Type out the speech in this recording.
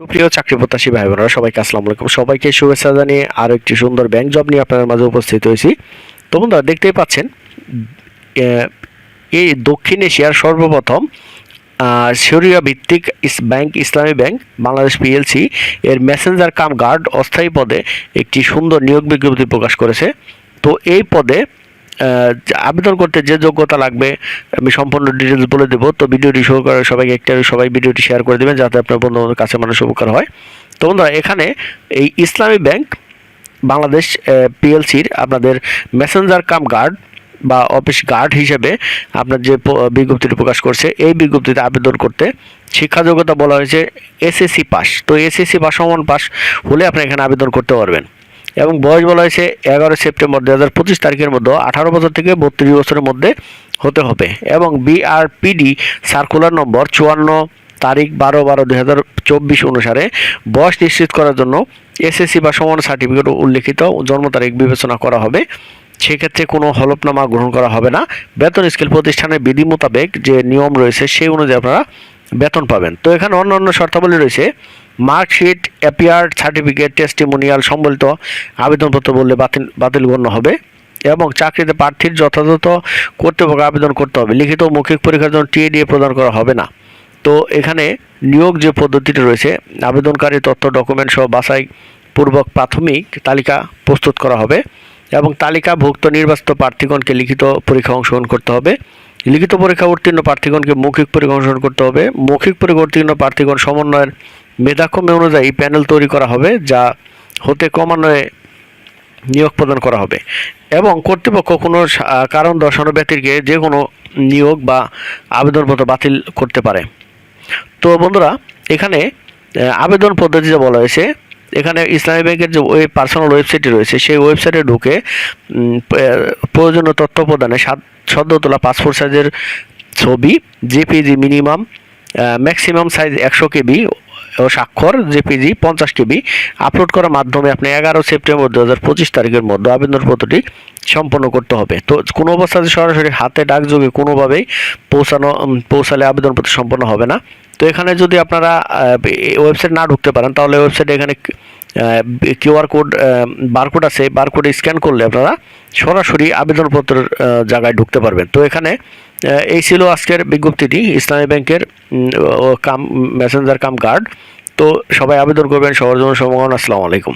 সুপ্রিয় চাকরি প্রত্যাশী ভাই বোনেরা সবাইকে আসসালামু আলাইকুম। সবাইকে শুভেচ্ছা জানিয়ে আরও একটি সুন্দর ব্যাংক জব নিয়ে আপনাদের মাঝে উপস্থিত হয়েছি। তো বন্ধুরা, দেখতেই পাচ্ছেন এই দক্ষিণ এশিয়ার সর্বপ্রথম শরিয়া ভিত্তিক ইস- bank, Islami bank, Bangladesh PLC এর মেসেঞ্জার কাম গার্ড অস্থায়ী পদে একটি সুন্দর নিয়োগ বিজ্ঞপ্তি প্রকাশ করেছে। তো এই পদে আবেদন করতে যে যোগ্যতা লাগবে, আমি সম্পূর্ণ ডিটেলস বলে দেবো। তো ভিডিওটি শুরু করে সবাইকে একটা সবাই ভিডিওটি শেয়ার করে দেবেন, যাতে আপনার বন্ধু বান্ধবের কাছে মানুষ উপকার হয়। তো বন্ধুরা, এখানে এই ইসলামী ব্যাংক বাংলাদেশ পিএলসির আপনাদের মেসেঞ্জার কাম গার্ড বা অফিস গার্ড হিসেবে আপনার যে বিজ্ঞপ্তিটি প্রকাশ করছে, এই বিজ্ঞপ্তিতে আবেদন করতে শিক্ষা যোগ্যতা বলা হয়েছে এসএসসি পাস তো এসএসসি পাস সমান পাস হলে আপনি এখানে আবেদন করতে পারবেন। এবং বয়স বলা হয়েছে এগারো সেপ্টেম্বর দু হাজার পঁচিশ তারিখের মধ্যে আঠারো বছর থেকে বত্রিশ বছরের মধ্যে হতে হবে। এবং বিআরপিডি সার্কুলার নম্বর চুয়ান্ন তারিখ বারো বারো দুই হাজার চব্বিশ অনুসারে বয়স নিশ্চিত করার জন্য এসএসসি বা সমান সার্টিফিকেট উল্লেখিত জন্ম তারিখ বিবেচনা করা হবে। সেক্ষেত্রে কোনো হলফনামা গ্রহণ করা হবে না। বেতন স্কেল প্রতিষ্ঠানের বিধি মোতাবেক যে নিয়ম রয়েছে সেই অনুযায়ী আপনারা বেতন পাবেন। তো এখানে অন্য অন্য শর্তাবলী রয়েছে। মার্কশিট অ্যাপিয়ার সার্টিফিকেট, টেস্টিমোনিয়াল, সম্বলিত আবেদনপত্র বললে বাতিল বাতিল গণ্য হবে এবং চাকরিতে প্রার্থীর যথাযথ কর্তৃপক্ষ আবেদন করতে হবে। লিখিত মৌখিক পরীক্ষার জন্য টিএডিএ প্রদান করা হবে না। তো এখানে নিয়োগ যে পদ্ধতিটি রয়েছে, আবেদনকারী তথ্য ডকুমেন্ট সহ বাছাই পূর্বক প্রাথমিক তালিকা প্রস্তুত করা হবে এবং তালিকাভুক্ত নির্বাচিত প্রার্থীগণকে লিখিত পরীক্ষা অংশগ্রহণ করতে হবে। লিখিত পরীক্ষা উত্তীর্ণ প্রার্থীগণকে মৌখিক অংশগ্রহণ করতে হবে। মৌখিক পরীক্ষা উত্তীর্ণ প্রার্থীগণ সমন্বয়ের মেধাক্রমে অনুযায়ী প্যানেল তৈরি করা হবে, যা হতে ক্রমান্বয়ে নিয়োগ প্রদান করা হবে। এবং কর্তৃপক্ষ কোনো কারণ দর্শানো ব্যক্তিকে যে কোনো নিয়োগ বা আবেদনপত্র বাতিল করতে পারে। তো বন্ধুরা, এখানে আবেদন পদ্ধতি যা বলা হয়েছে, এখানে ইসলামী ব্যাংকের যে ওই পার্সোনাল ওয়েবসাইটটি রয়েছে, সেই ওয়েবসাইটে ঢুকে প্রয়োজনীয় তথ্য প্রদানে সাত সদ্য তোলা পাসপোর্ট সাইজের ছবি, জেপিজি মিনিমাম ম্যাক্সিমাম সাইজ একশো কেবি ও স্বাক্ষর, জেপিজি পঞ্চাশ কেবি। আপলোড করার মাধ্যমে আপনি এগারো সেপ্টেম্বর দু হাজার পঁচিশ তারিখের মধ্যে আবেদনপত্রটি সম্পন্ন করতে হবে। তো কোনো অবস্থাতে সরাসরি হাতে ডাকযোগে কোনোভাবেই পৌঁছানো পৌঁছালে আবেদনপত্র সম্পন্ন হবে না। তো এখানে যদি আপনারা ওয়েবসাইট না ঢুকতে পারেন, তাহলে ওয়েবসাইটে এখানে কিউআর কোড বারকোড আছে বারকোডে স্ক্যান করলে আপনারা সরাসরি আবেদনপত্রের জায়গায় ঢুকতে পারবেন। তো এখানে এই ছিল আজকের বিজ্ঞপ্তিটি, ইসলামী ব্যাংকের কাম মেসেঞ্জার কাম কার্ড তো সবাই আবেদন করবেন, সবার জন্য সম্ভাবনা আসসালামু আলাইকুম।